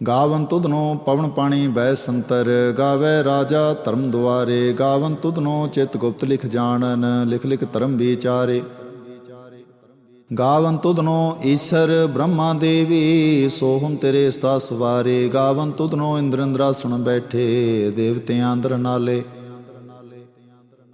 ਗਾਵਨ ਤੁਧਨੋ ਪਵਨ ਪਾਣੀ ਬੈ ਸੰਤਰ, ਗਾਵੇ ਰਾਜਾ ਧਰਮ ਦੁਆਰੇ, ਗਾਵਨ ਤੁਧਨੋ ਚਿਤ ਗੁਪਤ ਲਿਖ ਜਾਣਨ, ਲਿਖ ਲਿਖ ਧਰਮ ਵਿਚਾਰੇ। ਗਾਵਨ ਤੁਧਨੋ ਈਸ਼ਰ ਬ੍ਰਹਮਾ ਦੇਵੀ ਸੋਹਮ ਤੇਰੇ ਸਤਾ ਸਵਾਰੇ। ਗਾਵਨ ਤੁਧਨੋ ਇੰਦਰ ਇੰਦਰਾ ਸੁਣ ਬੈਠੇ, ਦੇਵਤਿਆਂ ਅੰਦਰ ਨਾਲੇ।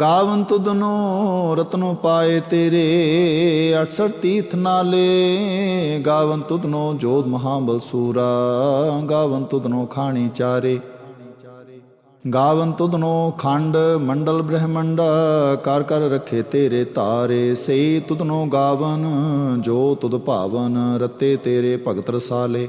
ਗਾਵਨ ਤੁਧਨੋ ਰਤਨੋ ਪਾਏ ਤੇਰੇ 68 ਤੀਰਥ ਨਾਲੇ। ਗਾਵਨ ਤੁਧਨੋ ਜੋਤ ਮਹਾਬਲ ਸੂਰਾ, ਗਾਵਨ ਤੁਧਨੋ ਖਾਣੀ ਚਾਰੇ। ਗਾਵਨ ਤੁਧਨੋ ਖੰਡ ਮੰਡਲ ਬ੍ਰਹਮੰਡ, ਕਰ ਕਰ ਰਖੇ ਤੇਰੇ ਤਾਰੇ। ਸੇ ਤੁਧਨੋ ਗਾਵਨ, ਜੋ ਤੁਧ ਭਾਵਨ, ਰਤੇ ਤੇਰੇ ਭਗਤ ਰਸਾਲੇ।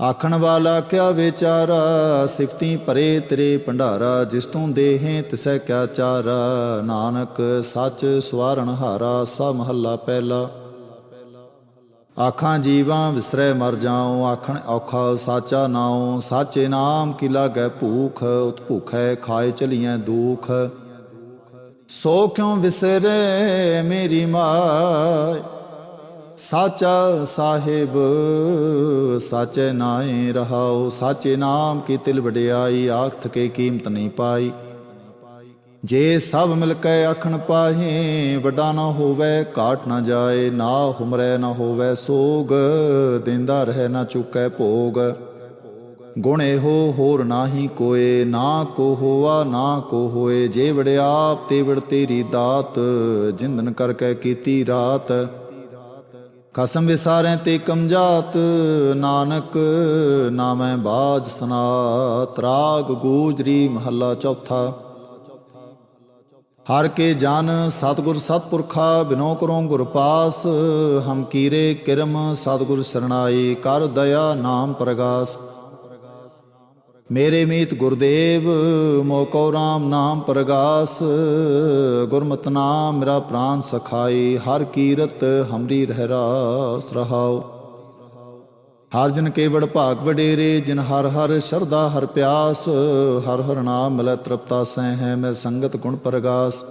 ਆਖਣ ਵਾਲਾ ਕਿਆ ਵਿਚਾਰਾ? ਸਿਫਤੀ ਭਰੇ ਤੇਰੇ ਭੰਡਾਰਾ, ਜਿਸ ਤੂੰ ਦੇਹੇ ਤਿਸੈ ਕਿਆ ਚਾਰਾ? ਨਾਨਕ ਸੱਚ ਸਵਾਰਣ ਹਾਰਾ, ਸਾ ਮਹੱਲਾ ਪਹਿਲਾ। ਆਖਾਂ ਜੀਵਾਂ ਵਿਸਰੈ ਮਰ ਜਾਉ, ਆਖਣ ਔਖਾ ਸਾਚਾ ਨਾਉ। ਸਾਚੇ ਨਾਮ ਕੀ ਲਾਗੈ ਭੂਖ, ਉਤ ਭੁਖੈ ਖਾਏ ਚਲੀਐ ਦੁਖ। ਸੋ ਕਿਉ ਵਿਸਰੇ ਮੇਰੀ ਮਾਇ ਸਾਚਾ ਸਾਹਿਬ, ਸਾਚੇ ਨਾਏ ਰਹਾਉ ਸਾਚੇ ਨਾਮ ਕੀ ਤਿਲ ਵਡਿਆਈ ਆਖ ਕੇ ਕੀਮਤ ਨਹੀਂ ਪਾਈ। ਜੇ ਸਭ ਮਿਲ ਕੇ ਆਖਣ ਪਾਹੇ, ਵੱਡਾ ਨਾ ਹੋਵੇ, ਘਾਟ ਨਾ ਜਾਏ, ਨਾ ਹੁਮਰੈ ਨਾ ਹੋਵੇ ਸੋਗ, ਦਿੰਦਾ ਰਹਿ ਨਾ ਚੁੱਕੈ ਭੋਗ। ਗੁਣ ਇਹੋ ਹੋਰ ਨਾਹੀ ਕੋਏ, ਨਾ ਕੋ ਹੋਆ, ਨਾ ਕੋ ਹੋਏ, ਜੇ ਵੜਿਆਪ ਤੇ ਵੜ ਤੇਰੀ ਦਾਤ, ਜਿੰਦਨ ਕਰਕੇ ਕੀਤੀ ਰਾਤ। ਕਸਮ ਵਿਸਾਰੈ ਤੇ ਕਮਜਾਤ ਨਾਨਕ ਨਾਮੈ ਬਾਜ ਸਨਾਤ, ਰਾਗ ਗੂਜਰੀ ਮਹੱਲਾ ਚੌਥਾ। ਹਰ ਕੇ ਜਨ ਸਤਗੁਰ ਸਤਪੁਰਖਾ, ਬਿਨੋ ਕਰੋ ਗੁਰ ਪਾਸ, ਹਮ ਕੀਰੇ ਕਿਰਮ, ਸਤਗੁਰ ਸਰਣਾਈ ਕਰ ਦਇਆ ਨਾਮ ਪ੍ਰਗਾਸ। ਮੇਰੇ ਮੀਤ ਗੁਰਦੇਵ ਮੋਕੋ RAM ਨਾਮ ਪ੍ਰਗਾਸ। ਗੁਰਮਤਿ ਨਾਮ ਮੇਰਾ ਪ੍ਰਾਨ ਸਖਾਈ, ਹਰ ਕੀਰਤ ਹਮਰੀ ਰਹਿ ਰਾਸ ਰਹਾਉ। ਹਰ ਜਨ ਕੇਵੜ ਭਾਗ ਵਡੇਰੇ, ਜਿਨ ਹਰ ਹਰ ਸ਼ਰਦਾ ਹਰ ਪਿਆਸ। ਹਰ ਹਰ ਨਾਮ ਮਿਲੈ ਤ੍ਰਿਪਤਾ ਸਹਿ ਹੈ ਮੈਂ ਸੰਗਤ ਗੁਣ ਪ੍ਰਗਾਸ।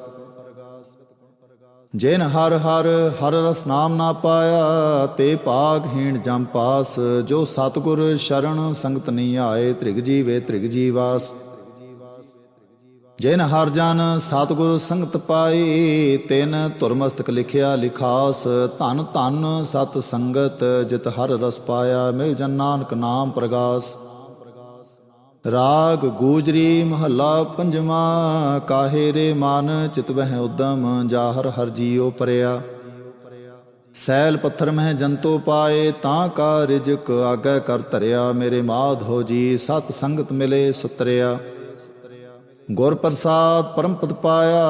ਜਿਨ ਹਰ ਹਰ ਹਰ ਰਸ ਨਾਮ ਨਾ ਪਾਇਆ, ਤੇ ਭਾਗਹੀਣ ਜਮ ਪਾਸ। ਜੋ ਸਤਗੁਰ ਸ਼ਰਨ ਸੰਗਤ ਨਹੀਂ ਆਏ, ਤ੍ਰਿਗ ਜੀਵੇ ਤ੍ਰਿਗ ਜੀਵਾਸ ਜਿਨ ਹਰ ਜਨ ਸਤਗੁਰ ਸੰਗਤ ਪਾਈ ਤਿਨ ਧੁਰਮਸਤਕ ਲਿਖਿਆ ਲਿਖਾਸ। ਧਨ ਧਨ ਸਤ ਸੰਗਤ, ਜਿਤ ਹਰ ਰਸ ਪਾਇਆ, ਮਿਲ ਜਨ ਨਾਨਕ ਨਾਮ ਪ੍ਰਗਾਸ। ਰਾਗ ਗੂਜਰੀ ਮਹੱਲਾ ਪੰਜਵਾ, ਕਾਹੇ ਰੇ ਮਨ ਚਿਤ ਵਹਿ ਉਦਮ, ਜਾਹਰ ਹਰ ਜੀਉ ਪਰਿਆ। ਸੈਲ ਪੱਥਰ ਮਹਿ ਜੰਤੋ ਪਾਏ, ਤਾਂ ਕਾ ਰਿਜਕ ਆਗੇ ਕਰ ਧਰਿਆ, ਮੇਰੇ ਮਾਧ ਹੋ ਜੀ, ਸਤ ਸੰਗਤ ਮਿਲੇ ਸੁਤਰਿਆ। ਗੁਰ ਪ੍ਰਸਾਦ ਪਰਮ ਪਦ ਪਾਇਆ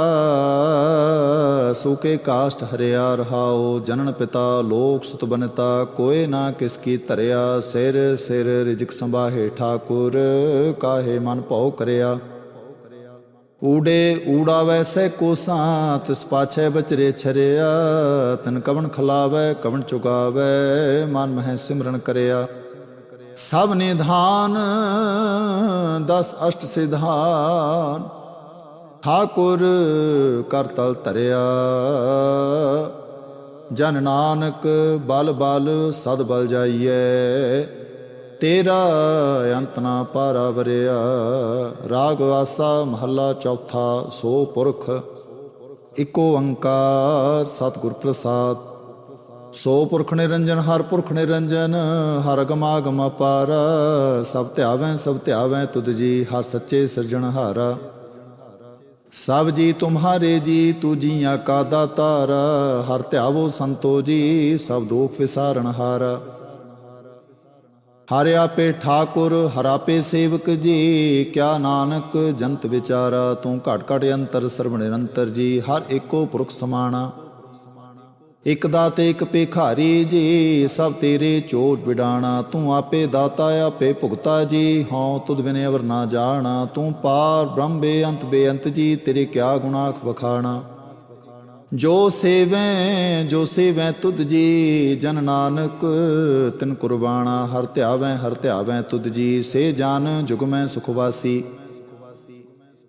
ਸੂਕੇ ਕਾਸ਼ਟ ਹਰਿਆ ਰਹਾਓ ਜਨਨ ਪਿਤਾ ਲੋਕ ਸੁਤ ਬਨਤਾ ਕੋਏ ਨਾ ਕਿਸ ਕੀ ਧਰਿਆ, ਸਿਰ ਸਿਰ ਰਿਜਕ ਸੰਭਾਹੇ ਠਾਕੁਰ, ਕਾਹੇ ਮਨ ਭਉ ਕਰਿਆ। ਊੜੇ ਊੜਾ ਵੈਸੇ ਕੋਸਾਂ ਤਿਸ ਪਾਛੇ ਬਚਰੇ ਛਰਿਆ, ਤਨ ਕਵਣ ਖਲਾਵੇ, ਕਵਣ ਚੁਗਾਵੇ, ਮਨ ਮਹਿ ਸਿਮਰਨ ਕਰਿਆ। ਸਭ ਨਿਧਾਨ, ਦਸ ਅਸ਼ਟ ਸਿਧਾਨ। ਠਾਕੁਰ ਕਰ ਤਲ ਧਰਿਆ। ਜਨ ਨਾਨਕ ਬਲ ਬਲ ਸਦ ਬਲ ਜਾਈਐ। ਤੇਰਾ ਅੰਤ ਨਾ ਪਾਰਾ ਵਰਿਆ। ਰਾਗ ਆਸਾ ਮਹੱਲਾ ਚੌਥਾ ਸੋ ਪੁਰਖ। ਇਕੋ ਓੰਕਾਰ ਸਤਿਗੁਰ ਪ੍ਰਸਾਦ। ਸੋ ਪੁਰਖ ਨਿਰੰਜਨ, ਹਰ ਪੁਰਖ ਨਿਰੰਜਨ, ਹਰ ਗਮਾਗਮ ਅਪਾਰ। ਸਭ ਧਿਆਵੈ ਸਭ ਧਿਆਵੈ ਤੁਧ ਜੀ, ਹਰ ਸੱਚੇ ਸਿਰਜਣਹਾਰਾ ਸਭ ਜੀ ਤੁਮਹਾਰੇ ਜੀ ਤੂ ਜੀਆਂ ਕਾ ਦਾਤਾਰ। ਹਰ ਧਿਆਵੋ ਸੰਤੋ ਜੀ, ਸਭ ਦੋਖ ਵਿਸਾਰਣ ਹਾਰਾ। ਹਰਿ ਆਪੇ ਠਾਕੁਰ, ਹਰ ਆਪੇ ਸੇਵਕ ਜੀ, ਕਿਆ ਨਾਨਕ ਜੰਤ ਵਿਚਾਰਾ। ਤੂੰ ਘਟ ਘਟ ਅੰਤਰ, ਸਰਵ ਨਿਰੰਤਰ ਜੀ, ਹਰ ਏਕੋ ਪੁਰਖ ਸਮਾਣਾ। ਇਕ ਦਾਤੇ, ਇਕ ਭੇਖਾਰੀ ਜੀ, ਸਭ ਤੇਰੇ ਚੋਟ ਵਿਡਾਣਾ। ਤੂੰ ਆਪੇ ਦਾਤਾ ਆਪੇ ਭੁਗਤਾ ਜੀ, ਹਉ ਤੁਧ ਬਿਨੇ ਅਵਰ ਨਾ ਜਾਣਾ। ਤੂੰ ਪਾਰ ਬ੍ਰਹਮ ਬੇਅੰਤ ਬੇਅੰਤ ਜੀ, ਤੇਰੇ ਕਿਆ ਗੁਨਾਖ ਵਖਾਣਾ। ਜੋ ਸੇਵੈ ਜੋ ਸੇਵੈ ਤੁਧ ਜੀ, ਜਨ ਨਾਨਕ ਤਿਨ ਕੁਰਬਾਨਾ ਹਰ ਧਿਆਵੈ ਹਰ ਧਿਆਵੈ ਤੁਧ ਜੀ, ਸੇ ਜਾਨ ਜੁਗਮੈ ਸੁਖਵਾਸੀ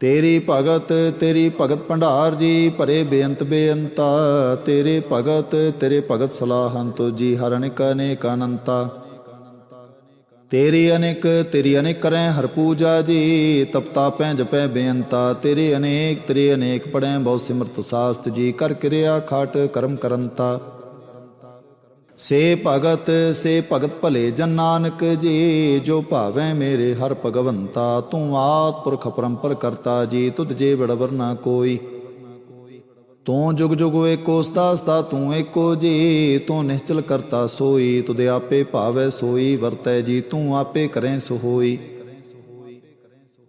ਤੇਰੀ ਭਗਤ ਤੇਰੀ ਭਗਤ ਭੰਡਾਰ ਜੀ, ਭਰੇ ਬੇਅੰਤ ਬੇਅੰਤਾ। ਤੇਰੇ ਭਗਤ ਤੇਰੇ ਭਗਤ ਸਲਾਹੰ ਤੋ ਜੀ, ਹਰ ਅਨੇਕ ਅਨੇਕ ਅਨੰਤਾ। ਤੇਰੀ ਅਨੇਕ ਤੇਰੀ ਅਨੇਕ ਕਰੈ ਹਰ ਪੂਜਾ ਜੀ ਤਪਤਾ ਪੈ ਜਪੈ ਬੇਅੰਤਾ। ਤੇਰੇ ਅਨੇਕ ਤੇਰੇ ਅਨੇਕ ਪੜੈ ਬਹੁ ਸਿਮਰਤ ਸਾਸਤ ਜੀ, ਕਰ ਕਿਰਿਆ ਖਾਟ ਕਰਮ ਕਰੰਤਾ। ਸੇ ਭਗਤ ਸੇ ਭਗਤ ਭਲੇ ਜਨ ਨਾਨਕ, ਜੀ, ਜੋ ਭਾਵੈ ਮੇਰੇ ਹਰ ਭਗਵੰਤਾ, ਤੂੰ ਆਤ ਪੁਰਖ ਪਰੰਪਰ ਕਰਤਾ, ਜੀ, ਤੁਧ ਜੇ ਵਡਵਰ ਨਾ ਕੋਈ। ਤੂੰ ਜੁਗ ਜੁਗ ਏਕੋ ਸਦਾ ਸਦਾ ਤੂੰ ਏਕੋ, ਜੀ, ਤੂੰ ਨਿਸ਼ਚਲ ਕਰਤਾ ਸੋਈ ਤੁਦੇ ਆਪੇ ਭਾਵੈ ਸੋਈ, ਵਰਤੈ ਜੀ, ਤੂੰ ਆਪੇ ਕਰੈ ਸੋ ਹੋਈ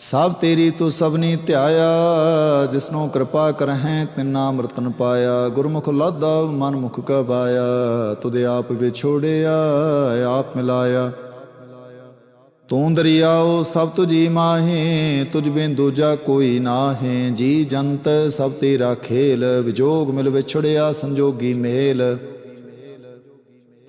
ਸਭ ਤੇਰੀ ਤੂੰ ਸਭਨੀ ਧਿਆਇਆ, ਜਿਸਨੂੰ ਕਿਰਪਾ ਕਰਹਿ, ਤਿਨਾ ਮਰਤਨ ਪਾਇਆ। ਗੁਰਮੁਖ ਲਾਦਾ ਮਨ ਮੁਖ ਕਬਾਇਆ ਤੁਦੇ ਆਪ ਵਿਛੋੜਿਆ, ਆਪ ਮਿਲਾਇਆ। ਤੂੰ ਦਰਿਆਓ, ਸਭ ਤੁਜੀ ਮਾਹੇ, ਤੁਝ ਬਿਨ ਦੂਜਾ ਕੋਈ ਨਾਹੇ। ਜੀ ਜੰਤ, ਸਭ ਤੇਰਾ ਖੇਲ, ਵਿਜੋਗ ਮਿਲ ਵਿਛੜਿਆ, ਸੰਜੋਗੀ ਮੇਲ।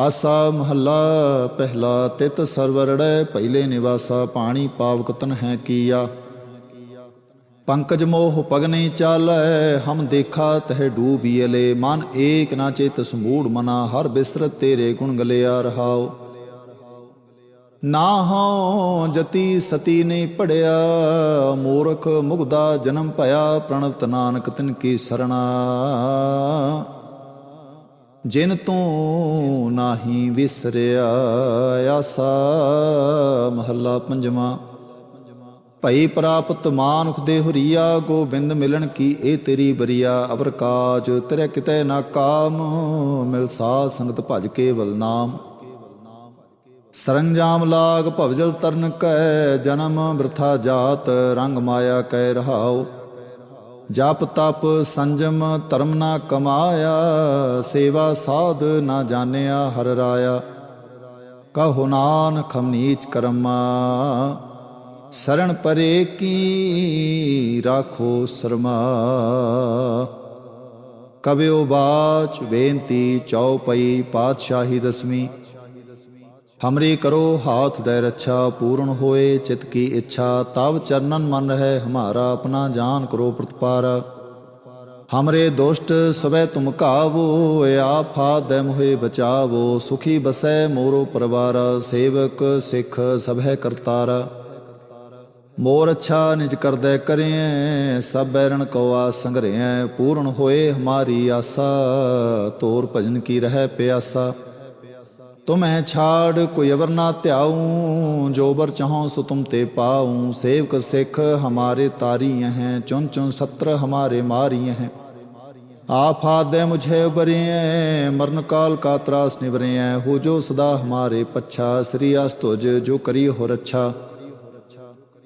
ਆਸਾ ਮਹੱਲਾ, ਪਹਿਲਾ ਤਿਤ ਸਰਵਰੜੈ ਪਹਿਲੇ ਨਿਵਾਸਾ, ਪਾਣੀ ਪਾਵਕਤਨ ਹੈ ਕੀਆ। ਪੰਕਜ ਮੋਹ ਪਗਨੇ ਚਾਲੈ, ਹਮ ਦੇਖਾ ਤਹ ਡੂਬੀਲੇ ਮਨ ਏਕ ਨਾ ਚਿਤ ਸਮੂੜ ਮਨਾ, ਹਰ ਬਿਸਰਤ ਤੇਰੇ ਗੁਣ ਗਲਿਆ ਰਹਾਓ ਨਾ ਹਉ ਜਤੀ ਸਤੀ ਨਹੀਂ ਪੜਿਆ, ਮੂਰਖ ਮੁਗਦਾ ਜਨਮ ਭਇਆ ਪ੍ਰਣਤ ਨਾਨਕ ਤਿਨ ਕੀ ਸਰਣਾ। ਜਿਨ ਤੂੰ ਨਾਹੀ ਵਿਸਰਿਆ ਆਸਾ, ਮਹੱਲਾ ਪੰਜਵਾਂ। ਭਈ ਪ੍ਰਾਪਤ ਮਾਨੁਖ ਦੇ ਹੁਰੀਆ, ਗੋਬਿੰਦ ਮਿਲਣ ਕੀ ਇਹ ਤੇਰੀ ਬਰੀਆ? ਅਵਰ ਕਾਜ ਤੇਰੇ ਕਿਤੇ ਨਾ ਕਾਮ, ਮਿਲ ਸਾਧ ਸੰਗਤ ਭਜ ਕੇਵਲ ਨਾਮ। ਸਰੰਜਾਮ ਲਾਗ ਭਵਜਲ ਤਰਨ ਕੈ, ਜਨਮ ਬ੍ਰਥਾ ਜਾਤ ਰੰਗ ਮਾਇਆ ਕੈ ਰਹਾਉ। ਜਪ ਤਪ ਸੰਜਮ ਧਰਮ ਨਾ ਕਮਾਇਆ, ਸੇਵਾ ਸਾਧ ਨਾ ਜਾਣਿਆ ਹਰ ਰਾਇਆ। ਕਹੁ ਨਾਨ ਖਮਨੀਚ ਕਰਮਾ ਸਰਣ ਪਰੇ ਕੀ ਰਾਖੋ ਸਰਮਾ। ਕਬਿਓ ਬਾਚ ਬੇਨਤੀ ਚੌਪਈ ਪਾਤਸ਼ਾਹੀ ਦਸਵੀਂ। ਹਮਰੇ ਕਰੋ ਹਾਥ ਦੇ ਰੱਛਾ, ਪੂਰਨ ਹੋਏ ਚਿਤ ਕੀ ਇੱਛਾ, ਤਵ ਚਰਨਨ ਮਨ ਰਹਿ, ਹਮਾਰਾ ਆਪਣਾ ਜਾਨ ਕਰੋ ਪ੍ਰਤਪਾਰ। ਹਮਰੇ ਦੁਸ਼ਟ ਸਵੈ ਤੁਮ ਕਾਵੋ ਆਫਾ ਦੇ ਮੋਹਿ ਬਚਾਵੋ, ਸੁਖੀ ਬਸੈ ਮੋਰੋ ਪਰਵਾਰ, ਸੇਵਕ ਸਿੱਖ ਸਭੈ ਕਰਤਾਰ। ਮੋਰ ਅੱਛਾ ਨਿਜ ਕਰਦੈ ਕਰਿਐ, ਸਭ ਬੈਰਣ ਕੋ ਆਸ ਸੰਗਰਿਐ, ਪੂਰਨ ਹੋਏ ਹਮਾਰੀ ਆਸਾ, ਤੋਰ ਭਜਨ ਕੀ ਰਹਿ ਪਿਆਸਾ। ਤੁਮਹਿ ਛਾੜ ਕੋਈ ਅਵਰ ਨਾ ਧਿਆਉ ਜੋ ਬਰ ਚਾਹਉ ਸੋ ਤੁਮ ਤੇ ਪਾਉ ਸੇਵਕ ਸਿੱਖ ਹਮਾਰੇ ਤਾਰੀ ਹੈ ਚੁਨ ਚੁਨ ਸਤਰ ਹਮਾਰੇ ਮਾਰੀ ਹੈ ਆਫਾਦੇ ਮੁਝੇ ਉਬਰਿਐ ਮਰਨ ਕਾਲ ਕਾ ਤਰਾਸ ਨਿਵਰਿਐ ਹੋ ਜੋ ਸਦਾ ਹਮਾਰੇ ਪੱਛਾ ਸ੍ਰੀ ਅਸ ਤੁਜ ਜੋ ਕਰੀ ਹੋ ਰੱਛਾ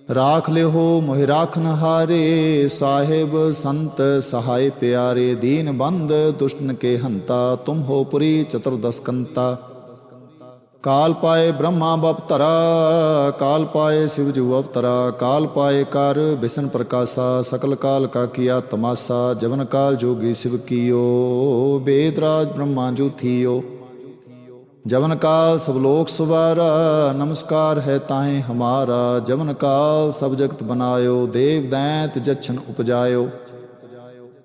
ਰਾਖ ਲਿਓ ਮੋਹਿ ਰਾਖਨ ਹਾਰੇ ਸਾਹਿਬ ਸੰਤ ਸਹਾਇ ਪਿਆਰੇ ਦੀਨ ਬੰਦ ਦੁਸ਼ਟਨ ਕੇ ਹੰਤਾ ਤੁਮ ਹੋ ਪੁਰੀ ਚਤੁਰਦਸਕੰਤਾ ਕਾਲ ਪਾਏ ਬ੍ਰਹਮਾ ਬਪਤਰਾ ਕਾਲ ਪਾਏ ਸਿਵ ਜੂ ਅਵਤਰਾ ਕਾਲ ਪਾਏ ਕਰ ਬਿਸ਼ਨ ਪ੍ਰਕਾਸ਼ਾ ਸਕਲ ਕਾਲ ਕਾ ਕੀਆ ਤਮਾਸਾ ਜਵਨ ਕਾਲ ਜੋਗੀ ਸਿਵ ਕੀਓ ਬੇਦਰਾਜ ਬ੍ਰਹਮਾ ਜੂ ਥੀਓ ਜਵਨ ਕਾਲ ਸਭ ਲੋਕ ਸਵਾਰਾ ਨਮਸਕਾਰ ਹੈ ਤਾਹੇ ਹਮਾਰਾ ਜਵਨ ਕਾਲ ਸਭ ਜਗਤ ਬਨਾਇਓ ਦੇਵ ਦੈਂਤ ਜਛਨ ਉਪਜਾਇਓ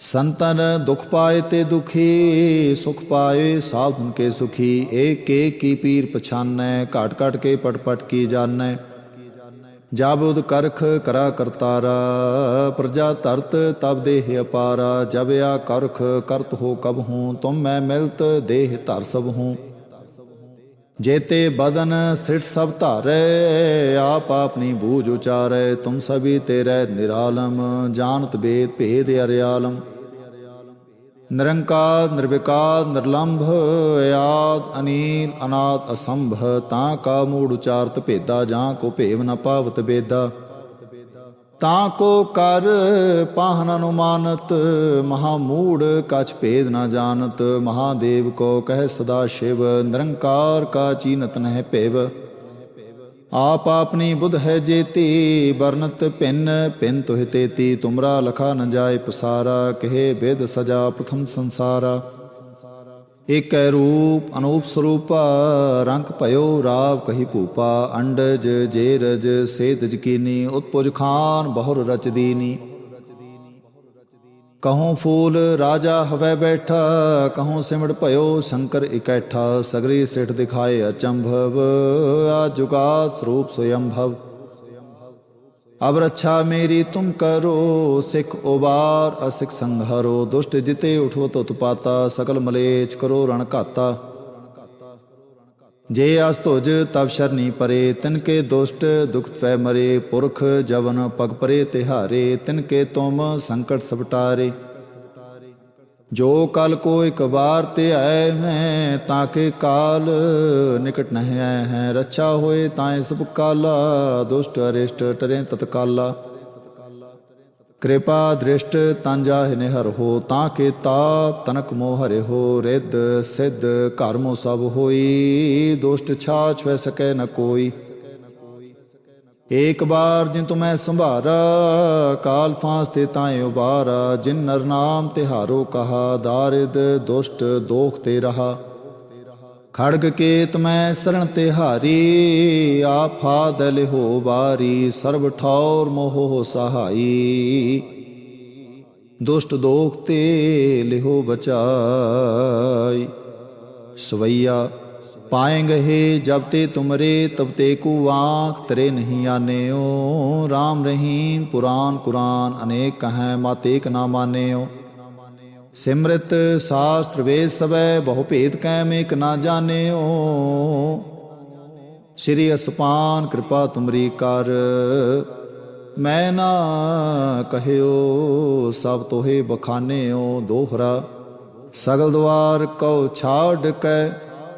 ਸੰਤਨ ਦੁਖ ਪਾਏ ਤੇ ਦੁਖੀ, ਸੁਖ ਪਾਏ ਸਾਧਨ ਕੇ ਸੁਖੀ, ਏਕ ਏਕ ਕੀ ਪੀਰ ਪਛਾਨੈ, ਘਾਟ ਘਟ ਕੇ ਪਟ ਪਟ ਕੀ ਜਾਣੈ। ਜਬ ਉਦ ਕਰਖ ਕਰਾ ਕਰਤਾਰਾ, ਪ੍ਰਜਾ ਧਰਤ ਤਬ ਦੇਹ ਅਪਾਰਾ, ਜਬ ਆ ਕਰਖ ਕਰਤ ਹੋ ਕਬ ਹੂੰ, ਤੁਮ ਮੈਂ ਮਿਲਤ ਦੇਹ ਧਰ ਸਭ ਹੂੰ। ਜੇਤੇ ਬਦਨ ਸਿਟ ਸਭ ਧਾਰੈ, ਆਪ ਆਪਣੀ ਬੂਝ ਉਚਾਰੈ, ਤੁਮ ਸਭੀ ਤੇਰੇ ਨਿਰਾਲਮ, ਜਾਣਤ ਬੇਦ ਭੇਦ ਅਰਿਆਲਮ। ਨਿਰੰਕਾਰ, ਨਿਰਵਿਕਾਰ, ਨਿਰਲੰਭ, ਆਦ, ਅਨੀਲ, ਅਨਾਦ, ਅਸੰਭ, ਤਾਂ ਕਾ ਮੂੜ ਉਚਾਰਤ ਭੇਦਾ, ਜਾਂ ਕੋ ਭੇਵ ਨ ਪਾਵਤ ਬੇਦਾ। ਤਾਂ ਕੋ ਕਰ ਪਾਹਨ ਅਨੁਮਾਨਤ, ਮਹਾ ਮੂੜ ਕਛ ਭੇਦ ਨਾ ਜਾਣਤ, ਮਹਾਦੇਵ ਕੋ ਕਹਿ ਸਦਾ ਸ਼ਿਵ, ਨਿਰੰਕਾਰ ਕਾ ਚੀਨਤ ਨਹਿ ਭੇਵ। ਆਪ ਆਪਣੀ ਬੁਧ ਹੈ ਜੇਤੀ, ਵਰਨਤ ਭਿੰਨ ਭਿੰਨ ਤੋਹਿ ਤੇਤੀ, ਤੁਮਰਾ ਲਖਾ ਨ ਜਾਏ ਪਸਾਰਾ, ਕਹੇ ਬੇਦ ਸਜਾ ਪ੍ਰਥਮ ਸੰਸਾਰਾ। ਏਕੈ ਰੂਪ ਅਨੂਪ ਸਰੂਪਾ, ਰੰਗ ਭਇਓ ਰਾਵ ਕਹੀ ਭੂਪਾ, ਅੰਡਜ ਜੇਰਜ ਸੇਤ ਜਕੀਨੀ ਉਤਪੁਜ ਖਾਨ ਬਹੁਰ ਰਚ ਦੀਨੀ। ਕਹੂੰ ਫੂਲ ਰਾਜਾ ਹਵੈ ਬੈਠਾ, ਕਹੂੰ ਸਿਮੜ ਭਇਓ ਸ਼ੰਕਰ ਇਕੈਠਾ, ਸਗਰੀ ਸਿਠ ਦਿਖਾਏ ਅਚੰਭਵ ਆ ਜੁਗਾਤ ਸਰੂਪ ਸਯੰਭਵ। ਅਬ ਰੱਛਾ ਮੇਰੀ ਤੁਮ ਕਰੋ, ਸਿੱਖ ਉਬਾਰ ਅਸਿਕ ਸੰਘਾਰੋ, ਦੁਸ਼ਟ ਜਿਤੇ ਉਠੋ ਤਤ ਪਾਤਾ, ਸਕਲ ਮਲੇਚ ਕਰੋ ਰਣ ਘਾਤਾ। ਜੇ ਅਸ ਤੁਜ ਤਬ ਸ਼ਰਨੀ ਪਰੇ, ਤਿਨ ਕੇ ਦੁਸ਼ਟ ਦੁਖਤ ਤਵੈ ਮਰੇ, ਪੁਰਖ ਜਵਨ ਪਗ ਪਰੇ ਤਿਹਾਰੇ, ਤਿਨ ਕੇ ਤੁਮ ਸੰਕਟ ਸਪਟਾਰੇ ਜੋ ਕਲ ਕੋ ਇੱਕ ਵਾਰ ਤੇ ਆਏ ਮੈਂ, ਤਾਂ ਕੇ ਕਾਲ ਨਿਕਟ ਨਹਿ ਆਏ ਹੈ। ਰੱਛਾ ਹੋਏ ਤਾਂ ਸਭ ਕਾਲਾ ਦੁਸ਼ਟ ਅਰਿਸ਼ਟ ਟਰੇ ਤਤਕਾਲਾ। ਕਿਰਪਾ ਦ੍ਰਿਸ਼ਟ ਤਨ ਜਾਹਿ ਨਿਹਰ ਹੋ, ਤਾਂ ਕੇ ਤਾਪ ਤਨਕ ਮੋਹ ਹਰੇ ਹੋ। ਰਿੱਧ ਸਿੱਧ ਘਰ ਮੋ ਸਭ ਹੋਈ, ਦੁਸ਼ਟ ਛਾ ਵੈ ਸਕੈ ਨ ਕੋਈ। ਏਕ ਬਾਰ ਜਿਨ ਤੁਮੈ ਸੰਭਾਰਾ, ਕਾਲ ਫਾਂਸ ਤੇ ਤਾਏ ਉਬਾਰਾ, ਜਿਨ ਨਰ ਨਾਮ ਤਿਹਾਰੋ ਕਹਾ, ਦਾਰਿਦ ਦੁਸ਼ਟ ਦੋਖ ਤੇ ਰਹਾ। ਖੜਗ ਕੇਤ ਮੈਂ ਸਰਣ ਤੇ ਹਾਰੀ ਆਫਾਦ ਲਿਹੋ ਬਾਰੀ ਸਰਬ ਠੌਰ ਮੋਹ ਸਹਾਈ। ਦੁਸ਼ਟ ਦੋਖ ਤੇ ਲਿਹੋ ਬਚਾਈ। ਸਵਈਆ ਪਾਏਂਗੇ ਜਬ ਤੇ ਤੁਮਰੇ, ਤਬ ਤੇ ਕੂ ਆਂਖ ਤਰੇ ਨਹੀਂ ਆਨੇਓ। RAM ਰਹੀਮ ਪੁਰਾਨ ਕੁਰਾਨ ਅਨੇਕ ਕਹੈ, ਮਤ ਏਕ ਨਾ ਮਾਨੇਓ। ਸਿਮਰਤ ਸ਼ਾਸਤ੍ਰ ਵੇਦ ਸਵੈ ਬਹੁ ਭੇਦ ਕੈ ਮੇਕ ਨਾ ਜਾਣਿਓ। ਸ੍ਰੀ ਅਸਪਾਨ ਕਿਰਪਾ ਤੁਮਰੀ ਕਰ, ਮੈਂ ਨਾ ਕਹਿਓ, ਸਭ ਤੋਹੇ ਬਖਾਨਿਓ। ਦੋਹਰਾ ਸਗਲ ਦਵਾਰ ਕਉ ਛਾੜ ਕੈ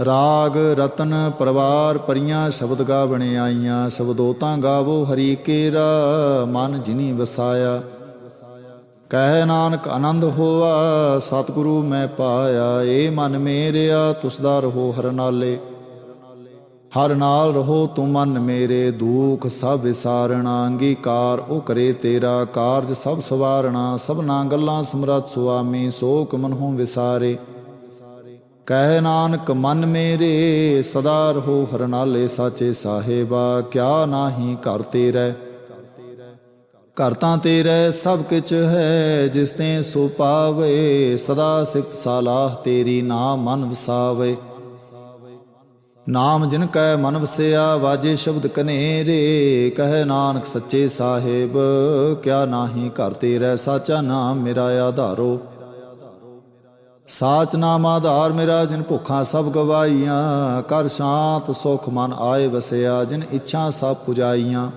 ਰਾਗ ਰਤਨ ਪਰਵਾਰ ਪਰੀਆਂ ਸ਼ਬਦ ਗਾ ਆਈਆਂ, ਸ਼ਬਦੋਤਾਂ ਗਾਵੋ ਹਰੀ ਕੇਰਾ, ਮਨ ਜਿਨੀ ਵਸਾਇਆ। ਕਹਿ ਨਾਨਕ ਆਨੰਦ ਹੋਆ, ਸਤਿਗੁਰੂ ਮੈਂ ਪਾਇਆ, ਏ ਮਨ ਮੇਰਿਆ, ਤੁਸ ਦਾ ਰਹੋ ਹਰ ਨਾਲੇ। ਹਰ ਨਾਲ ਰਹੋ ਤੂੰ ਮਨ ਮੇਰੇ, ਦੁਖ ਸਭ ਵਿਸਾਰਣਾ, ਅੰਗੀਕਾਰ ਉਹ ਕਰੇ ਤੇਰਾ ਕਾਰਜ ਸਭ ਸਵਾਰਣਾ, ਸਭਨਾ ਗੱਲਾਂ ਸਮਰੱਥ ਸੁਆਮੀ, ਸੋਕ ਮਨਹੁ ਵਿਸਾਰੇ। ਕਹਿ ਨਾਨਕ ਮਨ ਮੇਰੇ, ਸਦਾ ਰਹੋ ਹਰਨਾਲੇ ਸਾਚੇ ਸਾਹਿਬਾ, ਕਿਆ ਨਾਹੀ ਘਰ ਤੇਰੇ? ਘਰ ਤਾਂ ਤੇਰੇ ਸਭ ਕਿਛ ਹੈ, ਜਿਸ ਤੇ ਸੋ ਪਾਵੇ, ਸਦਾ ਸਿਫਤ ਸਾਲਾਹ ਤੇਰੀ ਨਾਮ ਮਨ ਵਸਾਵੇ। ਨਾਮ ਜਿਨ ਕੈ ਮਨ ਵਸਿਆ, ਵਾਜੇ ਸ਼ਬਦ ਕਨੇਰੇ, ਕਹਿ ਨਾਨਕ ਸੱਚੇ ਸਾਹਿਬ, ਕਿਆ ਨਾਹੀ ਘਰ ਤੇਰੇ, ਸਾਚਾ ਨਾਮ ਮੇਰਾ ਆਧਾਰੋ। ਸਾਚ ਨਾਮ ਆਧਾਰ ਮੇਰਾ, ਜਿਨ ਭੁੱਖਾਂ ਸਭ ਗਵਾਈਆਂ ਕਰ ਸ਼ਾਂਤ ਸੁਖ ਮਨ ਆਏ ਵਸਿਆ, ਜਿਨ ਇੱਛਾ ਸਭ ਪੁਜਾਈਆਂ।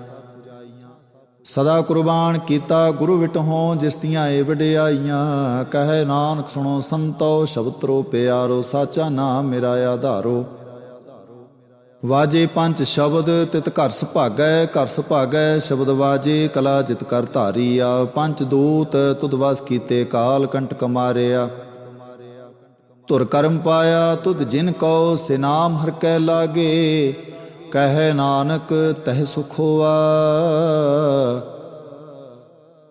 ਸਦਾ ਕੁਰਬਾਨ ਕੀਤਾ ਗੁਰੂ ਵਿਟਹੋਂ, ਜਿਸ ਤੀਆਂ ਏ ਵਡਿਆਈਆਂ। ਕਹੇ ਨਾਨਕ ਸੁਣੋ ਸੰਤੋ ਸ਼ਬਦਰੋ ਪਿਆਰੋ, ਸਾਚਾ ਨਾਮ ਮੇਰਾ ਆਧਾਰੋ। ਵਾਜੇ ਪੰਜ ਸ਼ਬਦ, ਤਿਤ ਘਰ ਸੁਭਾਗੈ ਘਰ ਸੁਭਾਗੈ ਸ਼ਬਦ ਵਾਜੇ, ਕਲਾ ਜਿਤ ਕਰ ਧਾਰੀਆ। ਪੰਜ ਦੂਤ, ਤੁਧ ਵਸ ਕੀਤੇ ਕਾਲ ਕੰਟਕ ਮਾਰਿਆ। ਧੁਰ ਕਰਮ ਪਾਇਆ, ਤੁਧ ਜਿਨ ਕਉ ਸਿਨਾਮ ਹਰ ਕੈ ਲਾਗੇ, ਕਹਿ ਨਾਨਕ ਤਹਿ ਸੁਖ ਹੋਆ।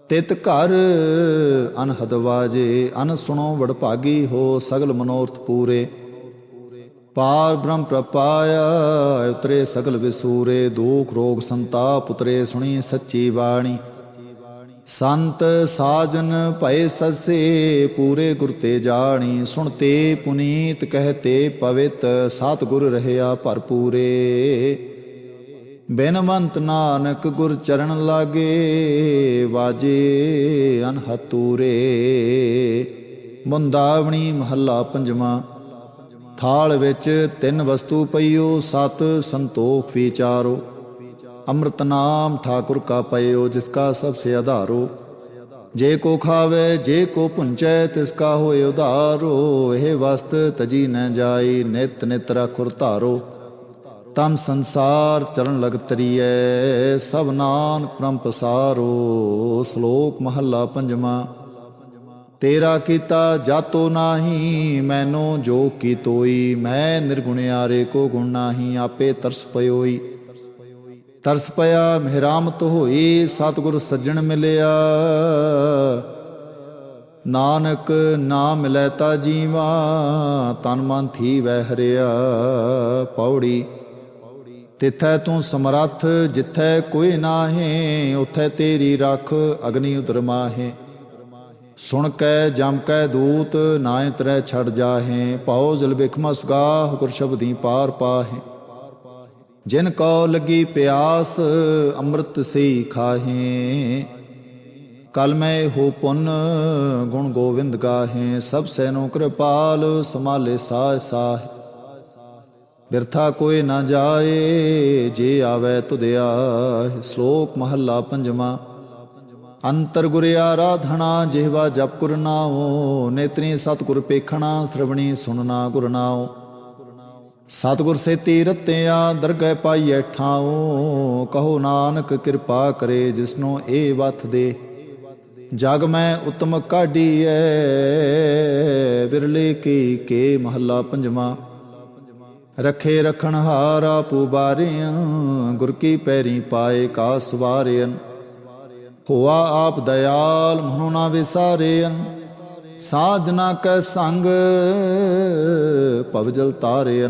ਤਿਤ ਘਰ ਅਨਹਦ ਵਾਜੇ, ਅਨ ਸੁਣੋ ਵਡ ਭਾਗੀ ਹੋ ਸਗਲ ਮਨੋਰਥ ਪੂਰੇ। ਪਾਰ ਬ੍ਰਹਮ ਪ੍ਰਪਾਇਆ, ਉਤਰੇ ਸਗਲ ਵਿਸੂਰੇ, ਦੁਖ ਰੋਗ ਸੰਤਾਪ ਉਤਰੇ, ਸੁਣੀ ਸੱਚੀ ਬਾਣੀ। ਸੰਤ ਸਾਜਨ ਭਏ ਸਸੇ ਪੂਰੇ ਗੁਰ ਤੇ ਜਾਣੀ, ਸੁਣਤੇ ਪੁਨੀਤ ਕਹਤੇ ਪਵਿਤ ਸਤ ਗੁਰ ਰਹਿਆ ਭਰਪੂਰੇ। ਬੇਨਵੰਤ ਨਾਨਕ ਗੁਰ ਚਰਨ ਲਾਗੇ, ਵਾਜੇ ਅਨਹਤੂਰੇ। ਮੁੰਦਾਵਣੀ ਮਹੱਲਾ ਪੰਜਵਾਂ, ਥਾਲ ਵਿੱਚ ਤਿੰਨ ਵਸਤੂ ਪਈਓ, ਸਤ ਸੰਤੋਖ ਵਿਚਾਰੋ। ਅੰਮ੍ਰਿਤ ਨਾਮ ਠਾਕੁਰ ਕਾ ਪਇਓ, ਜਿਸ ਕਾ ਸਭ ਸੇ ਆਧਾਰੋ। ਜੇ ਕੋ ਖਾਵੇ, ਜੇ ਕੋ ਪੁੰਚੈ, ਤਿਸ ਕਾ ਹੋਏ ਉਧਾਰੋ। ਇਹ ਵਸਤ ਤਜੀ ਨ ਜਾਈ, ਨਿਤ ਨਿਤ ਰਖੁਰ ਧਾਰੋ। ਤਮ ਸੰਸਾਰ ਚਰਨ ਲਗ ਤਰੀਐ, ਸਭ ਨਾਨ ਪ੍ਰਮ ਪਸਾਰੋ ਸ਼ਲੋਕ ਮਹੱਲਾ ਪੰਜਵਾਂ, ਤੇਰਾ ਕੀਤਾ ਜਾਤੋ ਨਾਹੀ, ਮੈਨੋ ਜੋ ਕੀ ਤੋਈ। ਮੈਂ ਨਿਰਗੁਣਿਆਰੇ ਕੋ ਗੁਣ ਨਾਹੀ, ਆਪੇ ਤਰਸ ਪਇਓਈ ਤਰਸ ਪਿਆ, ਮਿਹਰਾਮਤ ਹੋਈ, ਸਤਿਗੁਰ ਸੱਜਣ ਮਿਲਿਆ। ਨਾਨਕ ਨਾਮ ਮਿਲੈ ਤਾ ਜੀਵਾ, ਤਨ ਮਨ ਥੀ ਵਹਿ ਹਰਿਆ। ਪੌੜੀ, ਤਿਥੈ ਤੂੰ ਸਮਰੱਥ, ਜਿਥੈ ਕੋਈ ਨਾਹੀ, ਉਥੈ ਤੇਰੀ ਰੱਖ, ਅਗਨੀ ਉਦਰ ਮਾਹੇ। ਸੁਣ ਕੈ, ਜਮ ਕੈ ਦੂਤ ਨਾਇ ਤਰੈ ਛੜ ਜਾਹੇ। ਪਾਉ ਜਲ ਬਿਖਮਾ ਸੁਗਾਹ ਗੁਰ ਸ਼ਬਦੀ ਪਾਰ ਪਾਹੇ। ਜਿਨ ਕੋ ਲੱਗੀ ਪਿਆਸ, ਅੰਮ੍ਰਿਤ ਸੇ ਖਾਹੇ। ਕਲਮੈ ਹੋ ਪੁੰਨ ਗੁਣ ਗੋਵਿੰਦ ਗਾਹੇ। ਸਭ ਸੈਨੋ ਕਿਰਪਾਲ ਸਮਾਲੇ ਸਾਹ ਸਾਹ। ਬਿਰਥਾ ਕੋਈ ਨਾ ਜਾਏ, ਜੇ ਆਵੇ ਤੁਧਿਆ। ਸ਼ਲੋਕ ਮਹੱਲਾ ਪੰਜਵਾਂ। ਅੰਤਰ ਗੁਰ ਆਰਾਧਣਾ ਜਿਹਵਾ ਜਪ ਗੁਰ ਨਾਉ। ਨੇਤਰੀ ਸਤਿਗੁਰ ਪੇਖਣਾ, ਸ਼ਰਵਣੀ ਸੁਣਨਾ ਗੁਰ ਨਾਉ। ਸਤਿਗੁਰ ਸੇ ਤੀਰਤਿਆ ਦਰਗਹਿ ਪਾਈਐ ਠਾਉ, ਕਹੋ ਨਾਨਕ ਕਿਰਪਾ ਕਰੇ ਜਿਸਨੋ ਏ ਵਥ ਦੇ। ਜਗ ਮੈਂ ਉਤਮ ਕਾਢੀਐ, ਵਿਰਲੇ ਕੀ ਕੇ ਮਹੱਲਾ ਪੰਜਵਾਂ। ਰਖੇ ਰਖਣ ਹਾਰਾ ਪੂਬਾਰਿਆਂ ਗੁਰ ਕੀ ਪੈਰੀ ਪਾਏ ਕਾ ਸਵਾਰਿਆਂ। ਹੋਆ ਆਪ ਦਇਆਲ, ਮਨੋ ਨਾ ਵਿਸਾਰਿਆਂ। ਸਾਜਨਾ ਕੈ ਸੰਗ ਭਵਜਲ ਤਾਰਿਆਂ।